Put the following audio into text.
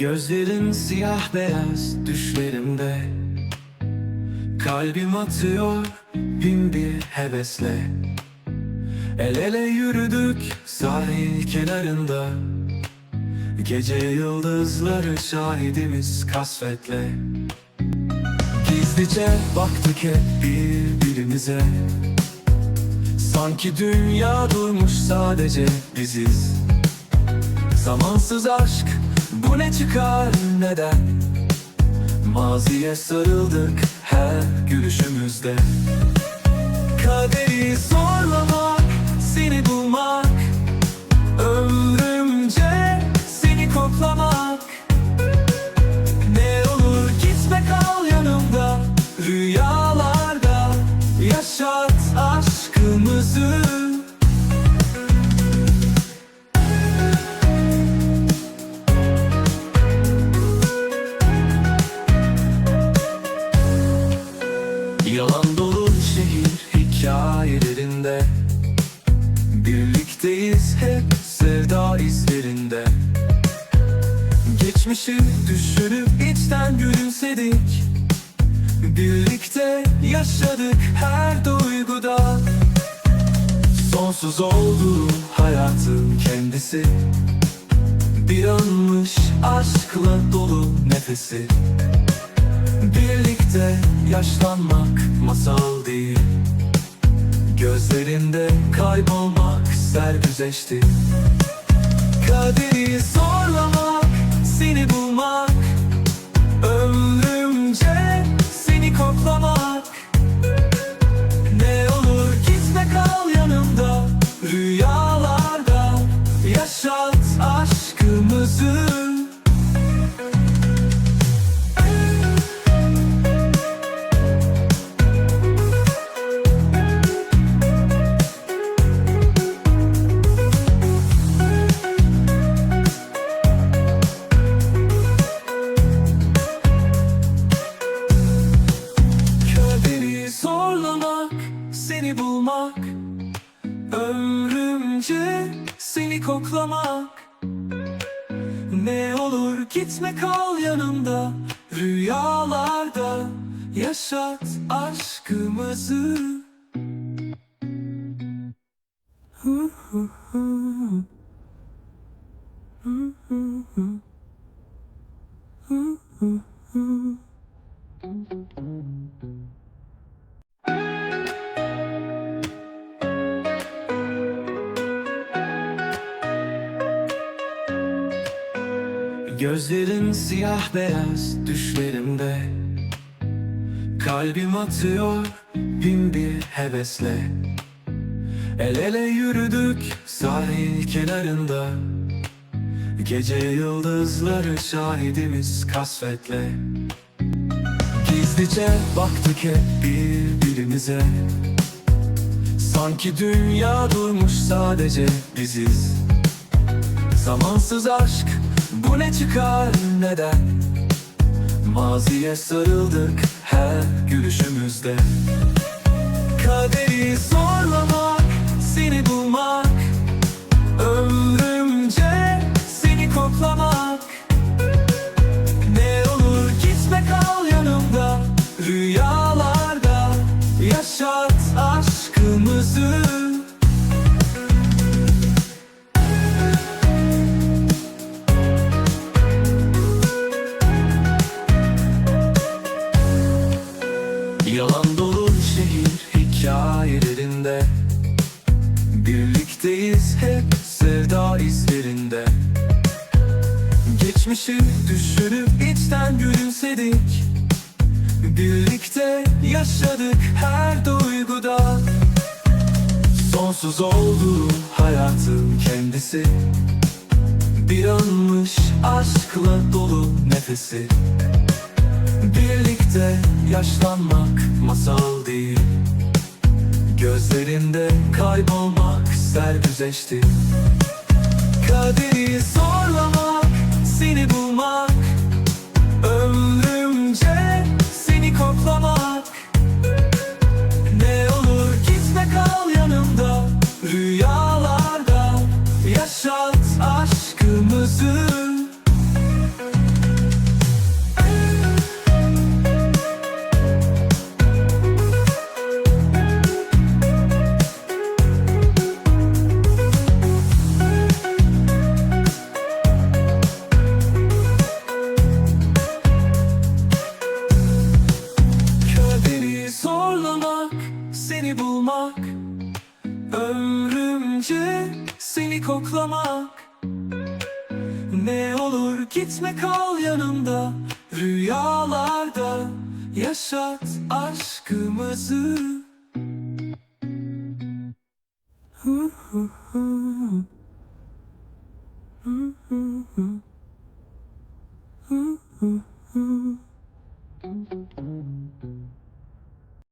Gözlerin siyah beyaz düşlerimde. Kalbim atıyor bin bir hevesle. El ele yürüdük sahil kenarında. Gece yıldızları şahidimiz kasvetle. Gizlice baktık hep birbirimize. Sanki dünya durmuş sadece biziz. Zamansız aşk bu ne çıkar neden? Maziye sarıldık her gülüşümüzde. Kaderi zorlamak Birlikteyiz hep sevda izlerinde. Geçmişi düşünüp içten gülümsedik. Birlikte yaşadık her duyguda. Sonsuz oldu hayatın kendisi. Bir anmış aşkla dolu nefesi. Birlikte yaşlanmak masal değil. Gözlerinde kaybolmak sergüzeşti Kaderi zorlamak, koklamak Ne olur gitme kal yanımda Rüyalarda yaşat aşkımızı. Hu hu hu. Hu hu hu. Gözlerin siyah beyaz düşlerimde. Kalbim atıyor bin bir hevesle. El ele yürüdük sahil kenarında. Gece yıldızları şahidimiz kasvetle. Gizlice baktık hep birbirimize. Sanki dünya durmuş sadece biziz. Zamansız aşk bu ne çıkar neden? Maziye sarıldık her gülüşümüzde. Kaderi zorlamak hep sevda izlerinde. Geçmişi düşünüp içten gülümsedik. Birlikte yaşadık her duyguda. Sonsuz oldu hayatın kendisi. Bir anmış aşkla dolu nefesi. Birlikte yaşlanmak masal değil. Gözlerinde kaybolmak sergüzeşti Kaderi zorlamak, seni bulmak. Ömrümce seni koklamak. Ne olur gitme kal yanımda Rüyalarda yaşat seni bulmak Ömrümce seni koklamak. Ne olur gitme kal yanımda Rüyalarda yaşat aşkımızı. Hı hı hı Hı hı hı